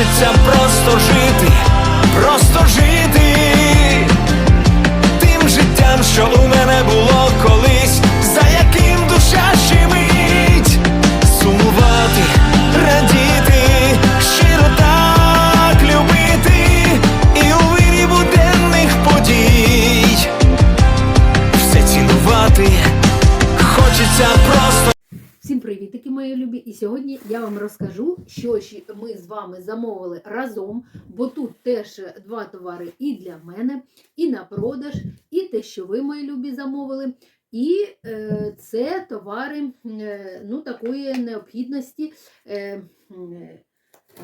Хочеться просто жити, просто жити. Тим життям, що у мене було колись, за яким душа щемить, сумувати, радіти, щиро так любити, і у вирі буденних подій. Все цінувати, хочеться просто. Всім привітики, мої любі! І сьогодні я вам розкажу, що ми з вами замовили разом, бо тут теж два товари і для мене, і на продаж, і те, що ви, мої любі, замовили. І е, це товари е, ну, такої необхідності е, м,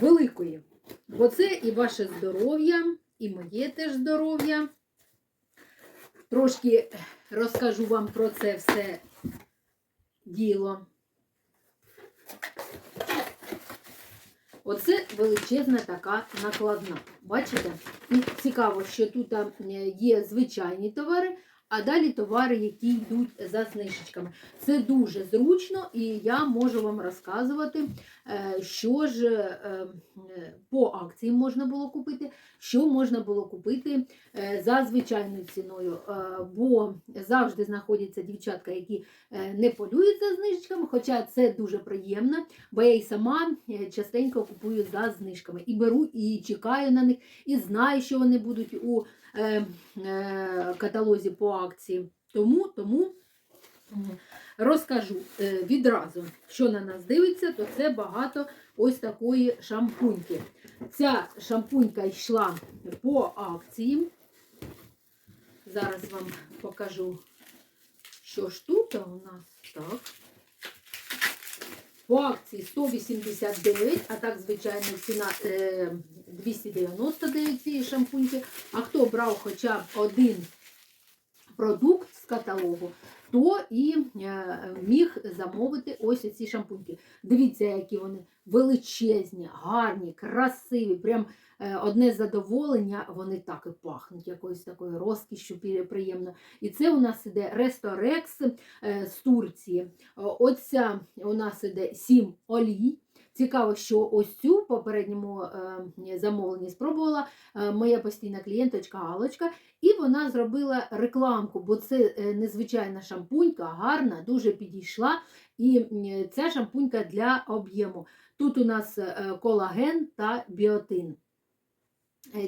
великої. Бо це і ваше здоров'я, і моє теж здоров'я. Трошки розкажу вам про це все діло. Оце величезна така накладна. Бачите? І цікаво, що тут е, є звичайні товари, а далі товари, які йдуть за знижечками. Це дуже зручно, і я можу вам розказувати, е, що ж е, е, по акції можна було купити, що можна було купити за звичайною ціною. Бо завжди знаходяться дівчатка, які не полюють за знижечками, хоча це дуже приємно, бо я і сама частенько купую за знижками. І беру, і чекаю на них, і знаю, що вони будуть у каталозі по акції. Тому, тому розкажу е, відразу, що на нас дивиться, то це багато ось такої шампуньки. Ця шампунька йшла по акції. Зараз вам покажу, що ж тут у нас так. По акції 189, а так, звичайно, ціна е, 299 цієї шампуньки. А хто брав хоча б один продукт з каталогу, то і е, міг замовити ось ці шампуньки. Дивіться, які вони величезні, гарні, красиві. Прям е, одне задоволення, вони так і пахнуть, якоюсь такою розкішшю пі- приємно. І це у нас іде Ресторекс з Турції. Оця у нас іде 7 олій. Цікаво, що ось цю в попередньому е, замовленні спробувала е, моя постійна клієнточка Алочка, і вона зробила рекламку, бо це е, незвичайна шампунька, гарна, дуже підійшла. І ця шампунька для об'єму. Тут у нас колаген та біотин.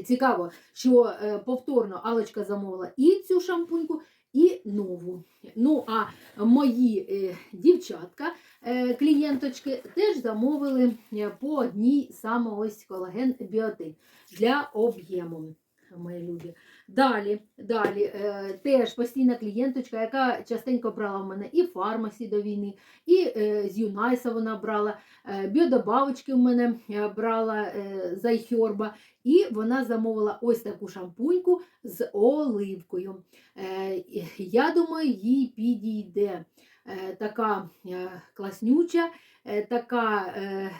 Цікаво, що повторно Алочка замовила і цю шампуньку, і нову. Ну, а мої е, дівчатка, е, клієнточки, теж замовили е, по одній саме ось колаген біотин для об'єму. Мої любі. Далі, далі е, теж постійна клієнточка, яка частенько брала в мене і фармасі до війни, і е, з Юнайса вона брала, е, біодобавочки в мене е, брала е, з Айхьорба, і вона замовила ось таку шампуньку з оливкою. Е, я думаю, їй підійде е, така е, класнюча, е, така е,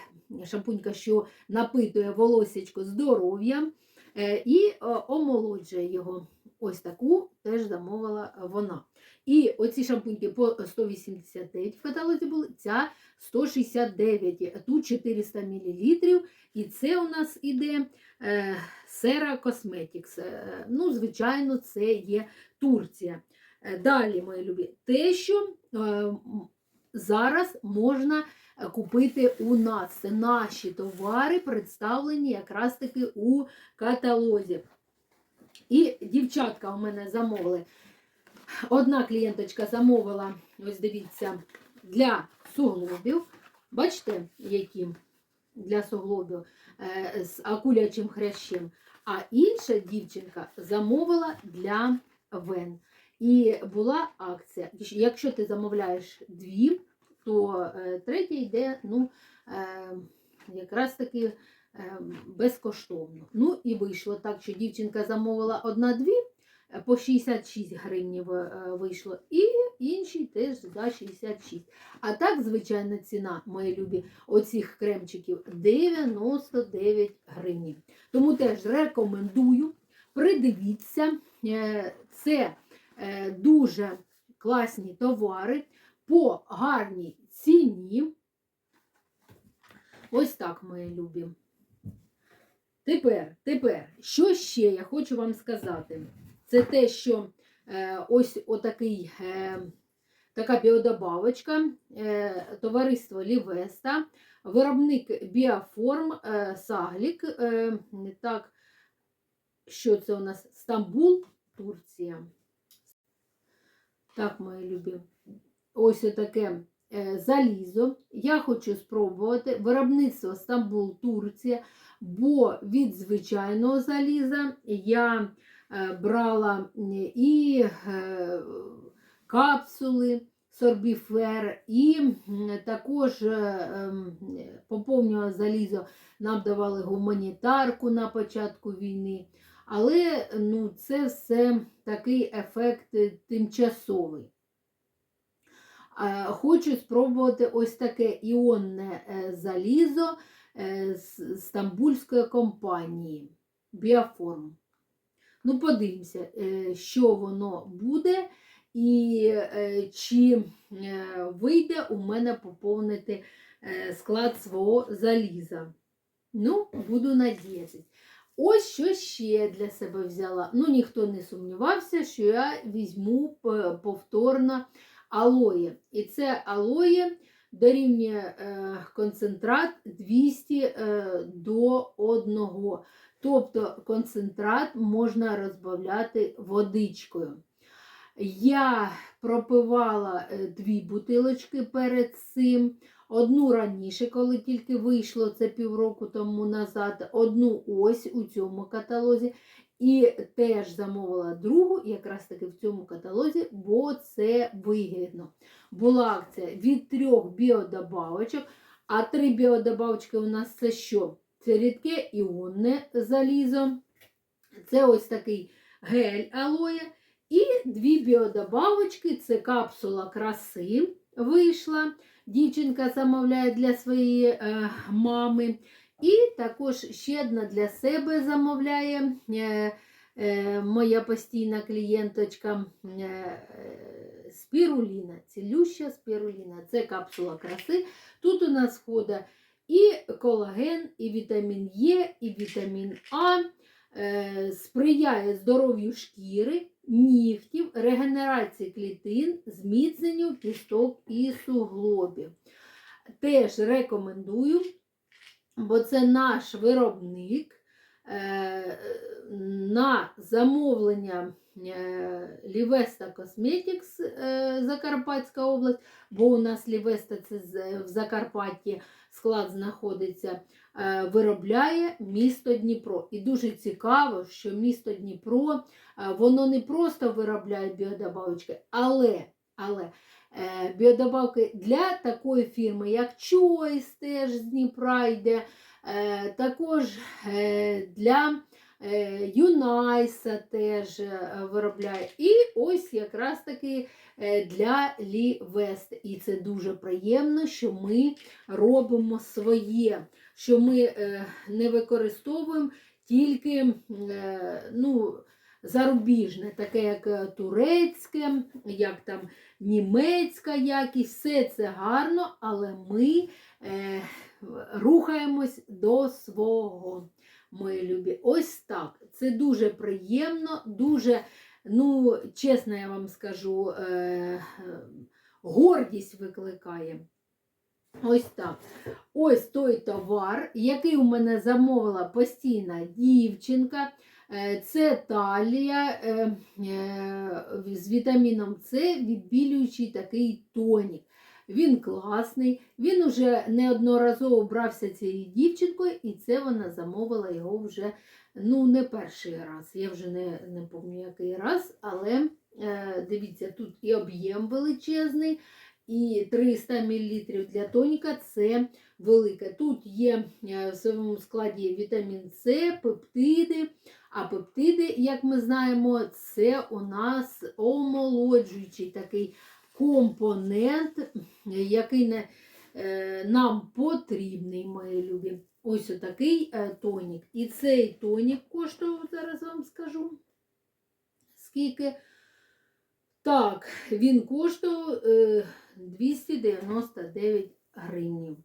шампунька, що напитує волосечко здоров'ям і е, омолоджує його. Ось таку теж замовила вона. І оці шампуньки по 189 в каталозі були, ця 169, тут 400 мл. І це у нас іде е, Sera Cosmetics. Е, ну, звичайно, це є Турція. Далі, мої любі, те, що зараз можна е, купити у нас. Це наші товари, представлені якраз таки у каталозі. І дівчатка у мене замовили. Одна клієнточка замовила, ось дивіться, для суглобів. Бачите, які для суглобів е, з акулячим хрящем. А інша дівчинка замовила для вен. І була акція. Якщо ти замовляєш дві, то е, третя йде ну, е, якраз таки е, безкоштовно. Ну і вийшло так, що дівчинка замовила одна-дві, по 66 гривнів вийшло, і інші теж за 66. А так, звичайна ціна, мої любі, оцих кремчиків 99 гривень. Тому теж рекомендую. Придивіться, це дуже класні товари по гарній ціні. Ось так, мої любі. Тепер, тепер, що ще я хочу вам сказати? Це те, що е, ось отакий, е, така біодобавочка, е, товариство Лівеста, виробник біоформ е, Саглік. Е, так, що це у нас? Стамбул, Турція. Так, мої любі. Ось таке е, залізо. Я хочу спробувати виробництво Стамбул, Турція, бо від звичайного заліза я е, брала і е, капсули сорбіфер, і також ем, поповнювала залізо, нам давали гуманітарку на початку війни. Але ну, це все такий ефект тимчасовий. Е, Хочу спробувати ось таке іонне е, залізо е, з стамбульської компанії Біоформ. Ну, подивимося, що воно буде, і чи вийде у мене поповнити склад свого заліза. Ну, буду надіятися. Ось що ще для себе взяла. Ну, ніхто не сумнівався, що я візьму повторно алоє. І це алоє дорівнює е, концентрат 200 е, до 1. Тобто концентрат можна розбавляти водичкою. Я пропивала е, дві бутилочки перед цим. Одну раніше, коли тільки вийшло це півроку тому назад, одну ось у цьому каталозі. І теж замовила другу, якраз таки в цьому каталозі, бо це вигідно. Була акція від трьох біодобавочок, а три біодобавочки у нас це що? Це рідке іонне залізо, це ось такий гель алоє. І дві біодобавочки це капсула краси вийшла. Дівчинка замовляє для своєї е, мами. І також ще одна для себе замовляє е, е, моя постійна клієнточка е, спіруліна, цілюща спіруліна. Це капсула краси. Тут у нас входить і колаген, і вітамін Е, і вітамін А. Сприяє здоров'ю шкіри, нігтів, регенерації клітин, зміцненню кісток і суглобів. Теж рекомендую, бо це наш виробник е, на замовлення е, Лівеста Cosmetics е, Закарпатська область, бо у нас Лівеста це в Закарпатті склад знаходиться виробляє місто Дніпро. І дуже цікаво, що місто Дніпро воно не просто виробляє біодобавочки, але, але біодобавки для такої фірми, як Choice, теж з Дніпра йде, е, також е, для е, Юнайса теж е, виробляє. І ось якраз таки е, для Лі Вест. І це дуже приємно, що ми робимо своє що ми е, не використовуємо тільки е, ну, зарубіжне, таке як е, турецьке, як там німецька якість, все це гарно, але ми е, рухаємось до свого, мої любі. Ось так. Це дуже приємно, дуже, ну, чесно я вам скажу, е, е, гордість викликає. Ось так. Ось той товар, який у мене замовила постійна дівчинка. Це талія е, е, з вітаміном С, відбілюючий такий тонік. Він класний, він уже неодноразово брався цією дівчинкою, і це вона замовила його вже ну, не перший раз. Я вже не, не пам'ятаю який раз, але е, дивіться, тут і об'єм величезний, і 300 мл для тоніка це велике. Тут є е, в своєму складі вітамін С, пептиди. А пептиди, як ми знаємо, це у нас омолоджуючий такий компонент, який е, нам потрібний, мої любі. Ось отакий е, тонік. І цей тонік коштує, зараз вам скажу, скільки. Так, він коштував 299 гривень.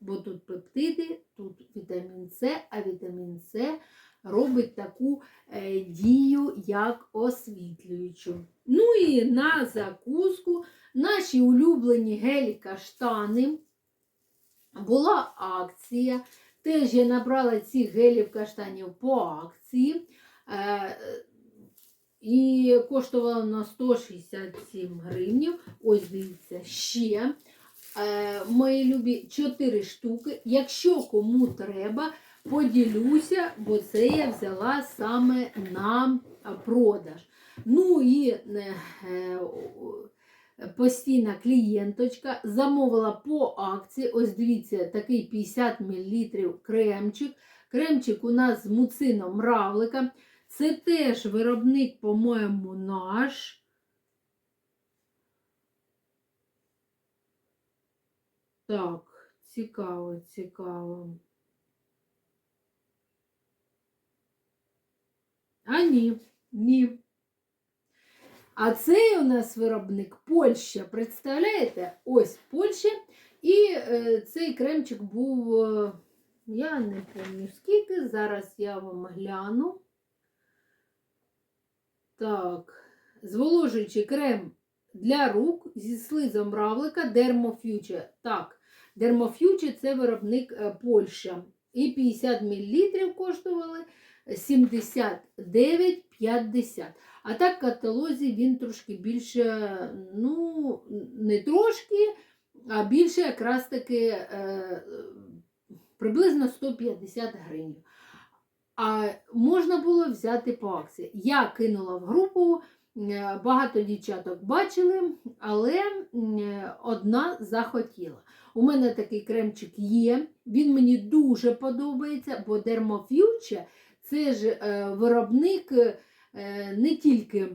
бо тут пептиди, тут вітамін С, а вітамін С робить таку е, дію, як освітлюючу. Ну і на закуску наші улюблені гелі каштани. Була акція. Теж я набрала цих гелів каштанів по акції. І коштувало на 167 гривнів. Ось дивіться, ще е, мої любі 4 штуки. Якщо кому треба, поділюся, бо це я взяла саме на продаж. Ну і е, е, постійна клієнточка замовила по акції. Ось дивіться, такий 50 мл кремчик. Кремчик у нас з муцином равлика. Це теж виробник, по-моєму, наш. Так, цікаво, цікаво. А ні, ні. А цей у нас виробник Польща. Представляєте? Ось Польща. І е, цей кремчик був, е, я не пам'ятаю скільки, зараз я вам гляну. Так, зволожуючий крем для рук зі слизом равлика Dermofuture. Так, Dermofuture це виробник е, Польща. І 50 мл коштували 79,50. А так в каталозі він трошки більше, ну, не трошки, а більше якраз таки е, приблизно 150 гривень. А можна було взяти по акції. Я кинула в групу, е, багато дівчаток бачили, але е, одна захотіла. У мене такий кремчик є, він мені дуже подобається, бо Dermofuture це ж е, виробник не тільки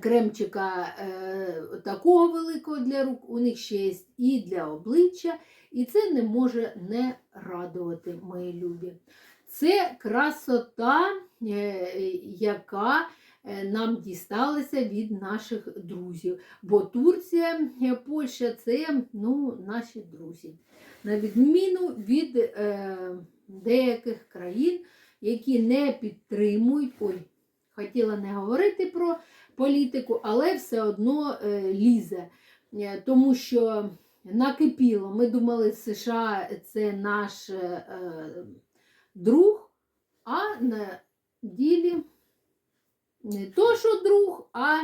кремчика такого великого для рук, у них ще є і для обличчя, і це не може не радувати, мої любі. Це красота, е, яка е, нам дісталася від наших друзів. Бо Турція, е, Польща це ну, наші друзі. На відміну від е, деяких країн, які не підтримують. Ой, хотіла не говорити про політику, але все одно е, лізе. Тому що накипіло. Ми думали, США це наш е, друг, а на ділі не то, що друг, а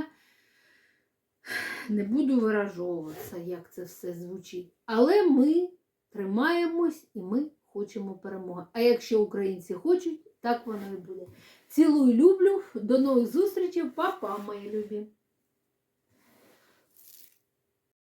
не буду виражовуватися, як це все звучить. Але ми тримаємось і ми хочемо перемоги. А якщо українці хочуть, так воно і буде. Цілую, люблю. До нових зустрічей, Па-па, мої любі!